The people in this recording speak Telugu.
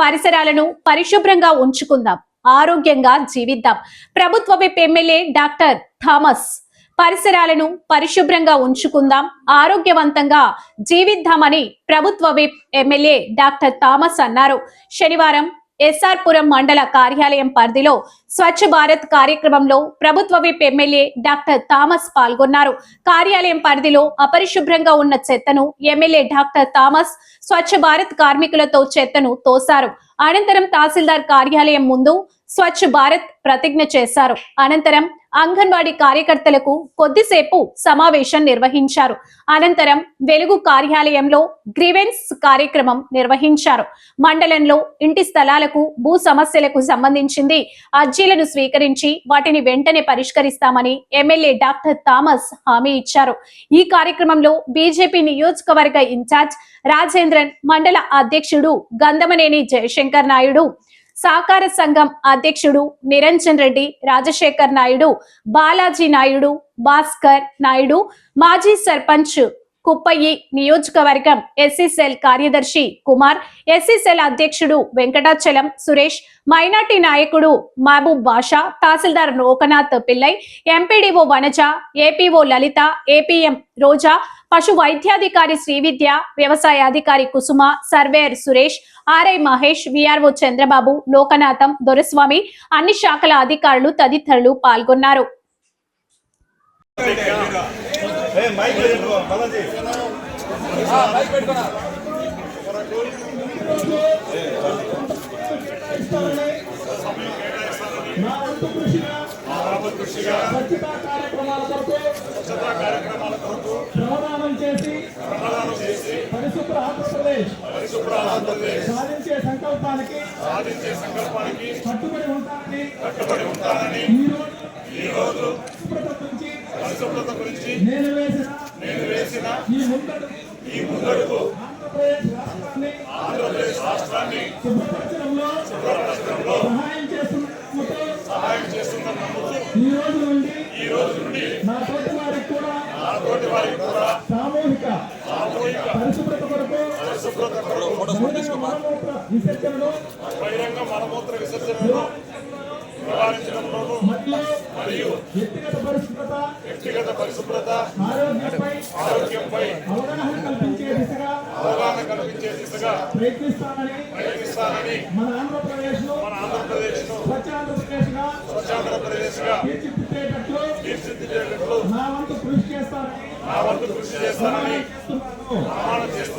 పరిసరాలను పరిశుభ్రంగా ఉంచుకుందాం. ఆరోగ్యంగా జీవిద్దాం. ప్రభుత్వ విప్ ఎమ్మెల్యే డాక్టర్ థామస్ పరిసరాలను పరిశుభ్రంగా ఉంచుకుందాం. ఆరోగ్యవంతంగా జీవిద్దామని ప్రభుత్వ విప్ ఎమ్మెల్యే డాక్టర్ థామస్ అన్నారు. శనివారం ఎస్ఆర్పురం మండల కార్యాలయం పరిధిలో స్వచ్ఛ భారత్ కార్యక్రమంలో ప్రభుత్వ విప్ ఎమ్మెల్యే డాక్టర్ థామస్ పాల్గొన్నారు. కార్యాలయం పరిధిలో అపరిశుభ్రంగా ఉన్న చెత్తను MLA doctor Thomas Swachh Bharat కార్మికులతో చెత్తను తోశారు. అనంతరం తహసీల్దార్ కార్యాలయం ముందు స్వచ్ఛ భారత్ ప్రతిజ్ఞ చేశారు. అనంతరం అంగన్వాడీ కార్యకర్తలకు కొద్దిసేపు సమావేశం నిర్వహించారు. అనంతరం వెలుగు కార్యాలయంలో గ్రీవెన్స్ కార్యక్రమం నిర్వహించారు. మండలంలో ఇంటి స్థలాలకు భూ సమస్యలకు సంబంధించింది అర్జీలను స్వీకరించి వాటిని వెంటనే పరిష్కరిస్తామని ఎమ్మెల్యే డాక్టర్ థామస్ హామీ ఇచ్చారు. ఈ కార్యక్రమంలో బీజేపీ నియోజకవర్గ ఇన్ఛార్జ్ రాజేంద్రన్ మండల అధ్యక్షుడు గంధమనేని జయశంకర్ నాయుడు సహకార సంఘం అధ్యక్షుడు నిరంజన్ రెడ్డి రాజశేఖర్ నాయుడు బాలాజీ నాయుడు భాస్కర్ నాయుడు మాజీ సర్పంచ్ కుప్పయ్యి నియోజకవర్గం ఎస్సీసెల్ కార్యదర్శి కుమార్ ఎస్సీసెల్ అధ్యక్షుడు వెంకటాచలం సురేష్ మైనార్టీ నాయకుడు Mahaboob Basha tahsildar Lokanath Pillai MPDO Vanaja APO Lalitha APM Roja పశు వైద్యాధికారి శ్రీవిద్య వ్యవసాయ అధికారి Kusuma surveyor Suresh RI Mahesh VRO Chandrababu Lokanatham Doraswamy అన్ని శాఖల అధికారులు తదితరులు పాల్గొన్నారు. కృషిగా స్వచ్ఛతా కార్యక్రమాల కొరకు ప్రవనామం చేసి పరిశుభ్ర ఆంధ్రప్రదేశ్ సాధించే సంకల్పానికి కట్టుబడి ఉంటానని ఈ రోజు పరిశుభ్రత గురించి నేను వేసిన ఈ ముందడుగు ఆంధ్రప్రదేశ్ రాష్ట్రాన్ని శుభ్రపరచడంలో సహాయం చేస్తున్న ఈ రోజు నుండి నా తోటి వారికి కూడా సామూహిక పరిశుభ్రత కొరకు బహిరంగ మలమూత్ర విసర్జనను నివారించడంలోను మరియు వ్యక్తిగత పరిశుభ్రత వ్యక్తిగత పరిశుభ్రత ఆరోగ్యంపై ఆరోగ్యంపై అవగాహన కల్పించే దిశగా అవగాహన కల్పించే దిశగా ప్రయత్నిస్తానని ప్రయత్నిస్తానని మన ఆంధ్రప్రదేశ్ను మన ఆంధ్రప్రదేశ్ను స్వచ్ఛ ఆంధ్రప్రదేశ్గా స్వచ్ఛాంధ్రప్రదేశ్గా తీర్చిదిద్దేటట్లు తీర్చిదిద్దేటట్లు నా వంతు కృషి చేస్తానని నా వంతు కృషి చేస్తానని ప్రమాణం